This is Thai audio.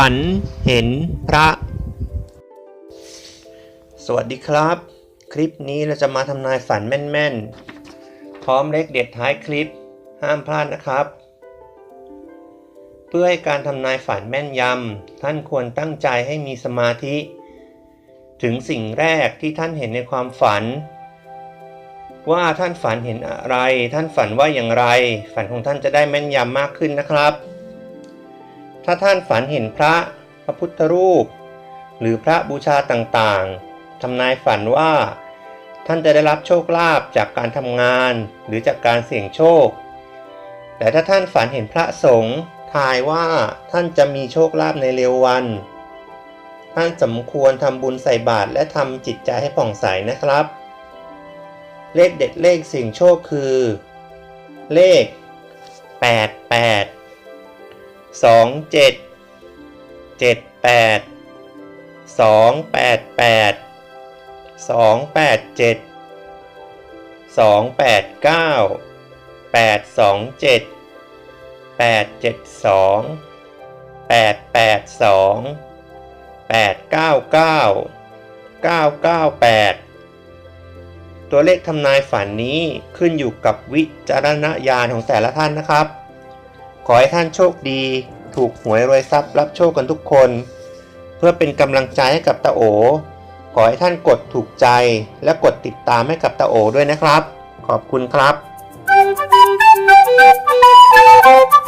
ฝันเห็นพระ สวัสดีครับ คลิปนี้เราจะมาทำนายฝันแม่นๆ พร้อมเลขเด็ดท้ายคลิป ห้ามพลาดนะครับ เพื่อให้การทำนายฝันแม่นยำท่านควรตั้งใจให้มีสมาธิ ถึงสิ่งแรกที่ท่านเห็นในความฝัน ว่าท่านฝันเห็นอะไร ท่านฝันว่าอย่างไร ฝันของท่านจะได้แม่นยำมากขึ้นนะครับ ถ้าท่านฝันเห็นพระพระพุทธรูป หรือพระบูชาต่างๆทำนายฝันว่า ท่านจะได้รับโชคลาภจากการทำงานหรือจากการเสี่ยงโชค แต่ถ้าท่านฝันเห็นพระสงฆ์ทายว่าท่านจะมีโชคลาภในเร็ววัน ท่านสมควรทำบุญใส่บาตรและทำจิตใจให้ผ่องใสนะครับ เลขเด็ดเลขเสี่ยงโชคคือ เลข 88 สองเจ็ดเจ็ดแปดสองแปดแปดสองแปดเจ็ดสองแปดเก้าแปดสองเจ็ดแปดเจ็ดสองแปดแปดสองแปดเก้าเก้าเก้าเก้าแปดตัวเลขทำนายฝันนี้ขึ้นอยู่กับวิจารณญาณของแต่ละท่านนะครับ ขอให้ท่านโชคดี ถูกหวยรวยทรัพย์รับโชคกันทุกคน เพื่อเป็นกำลังใจให้กับตาโอ ขอให้ท่านกดถูกใจและกดติดตามให้กับตาโอด้วยนะครับ ขอบคุณครับ Thank you.